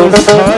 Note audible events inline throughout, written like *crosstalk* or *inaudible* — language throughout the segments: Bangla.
Oh,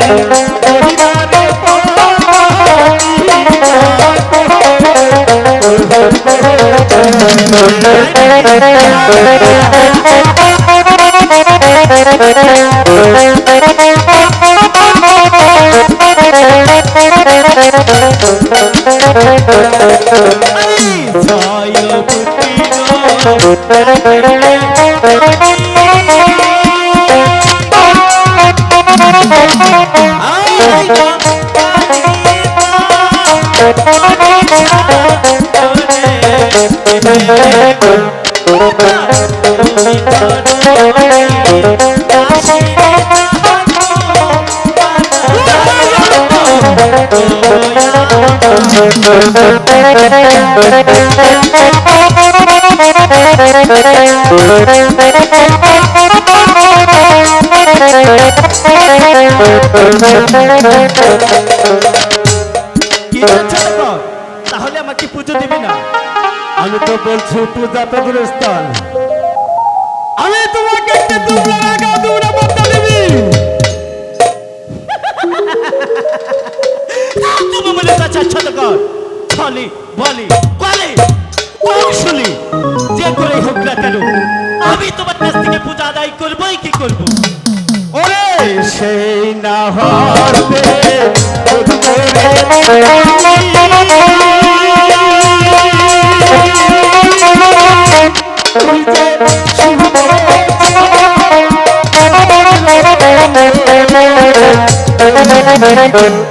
বলছো তোমরা? তাহলে আমাকে পুজো দিবি না। আমি তো বলছি পূজা তো গুরুস্থান আমি তোমাকে একটা দুবলা রাখা দুবলা বদলা দিবি। তুমি বলে কাছে ছোট কর। ছলি বলি বলে কৌশলী যে করে হোক না কেন আমি তোমার কাছ থেকে পূজা আদায় করবোই কি করব? ওরে সেই না তাহলে তুমি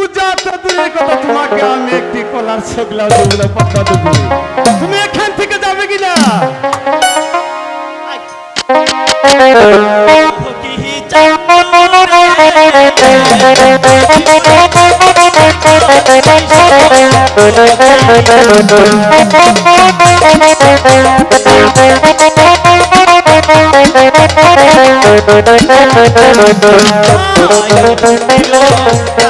পূজা তো দূরের কথা তোমাকে আমি একটি কলার ছেগলা দেবো পাতা দেবো তুমি এখান থেকে যাবে কিনা? Oh,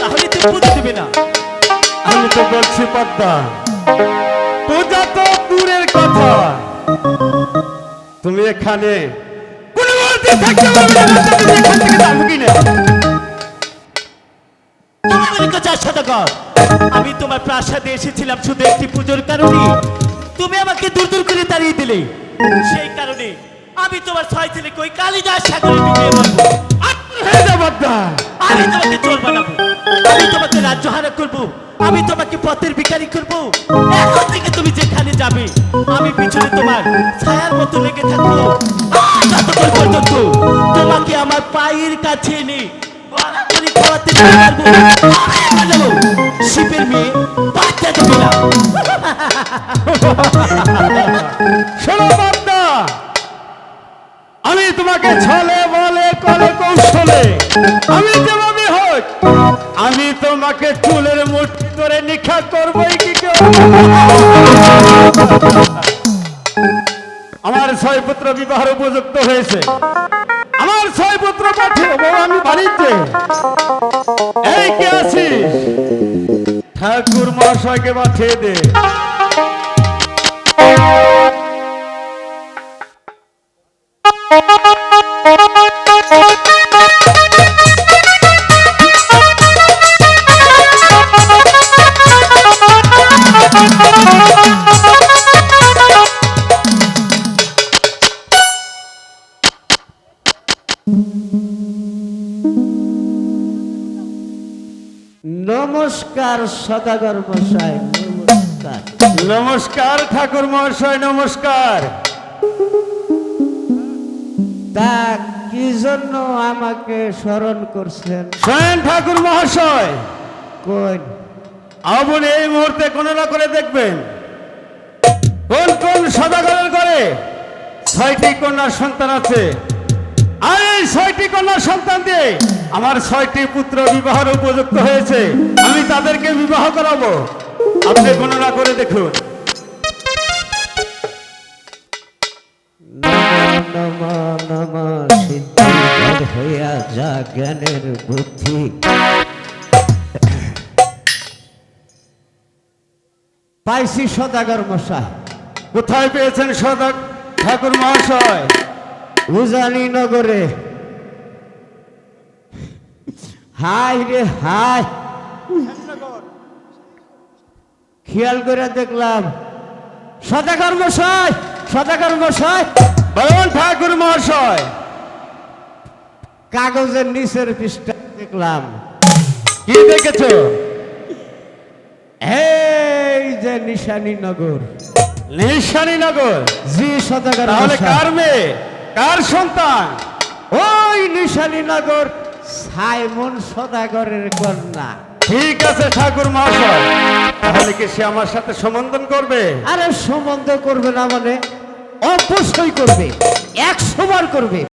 তাহলে তুই পুজো দিবে না। আমি তো বলছি পদ্মা। পূজা তো দূরের কথা। তুমি এখানে কোনো মুহূর্তে থাকতে পারবে না। তুমি এখান থেকে যাব কি না তুমি আমার কাছে সদাগর আমি তোমার প্রাসাদে এসেছিলাম শুধু একটি পুজোর কারণে। তুমি আমাকে দূর দূর করে তাড়িয়ে দিলে। সেই কারণে আমি তোমার ছয় ছেলেকে ওই কালিদাস সাগরে ডুবিয়ে মারবো আমি তোমাকে চোর বানাবো। আমি তোমাকে রাজ্য হারা করব। আমি তোমাকে পথের ভিখারি করব। এখন থেকে তুমি যেখানে যাবে আমি পিছনে তোমার ছায়ার মতো লেগে থাকব। যতক্ষণ পর্যন্ত তোমাকে আমার পায়ের কাছে এনে খাওয়াতে পারব মেয়ে বাচ্চা দেবে না *laughs* তোমাকে ছলে বলে কলে কৌশলে। আমি যেভাবে হোক, আমি তোমাকে চুলের মুঠি ধরে নিখা করবই কি করে? আমার ছয় পুত্র বিবাহের উপযুক্ত হয়েছে। আমার ছয় পুত্র পাঠিয়ে আমি বাড়িতে। এই কে আছিস? ঠাকুর মহাশয়কে পাঠিয়ে দে। নমস্কার সদাগর মশাই নমস্কার। নমস্কার ঠাকুর মহাশয় নমস্কার। তা কি জন্য আমাকে স্মরণ করছেন? স্বয়ং ঠাকুর মহাশয়। কোন? আপনি এই মুহূর্তে গণনা করে দেখবেন। কোন কোন সদাগরের করে? ছয়টি কন্যার সন্তান আছে। আর এই ছয়টি কন্যার সন্তান দিয়ে আমার ছয়টি পুত্র বিবাহের উপযুক্ত হয়েছে। আমি তাদেরকে বিবাহ করাবো। আপনি গণনা করে দেখুন। হইয়া যা বুদ্ধি। পাইছি সদাগর মশাই। কোথায় পেয়েছেন সদা ঠাকুর মহাশয়? উজানি নগরে। হাই রে হাই। খেয়াল করে দেখলাম। সদাগর মশাই সদাগর মশাই। বলুন ঠাকুর মহাশয়। কাগজের নিচের পৃষ্ঠা দেখলাম। কি দেখেছ? এই যে নিশানী নগর। নিশানীনগর জি সদাগর তাহলে কার মেয়ে? কার সন্তান? ওই নিশানী নগর সাইমন সদাগরের কন্যা। ঠিক আছে ঠাকুর মহাশয়। তাহলে কি সে আমার সাথে সম্বন্ধন করবে? আরে সম্বন্ধ করবে না মানে অবশ্যই করবে একশো বার করবে।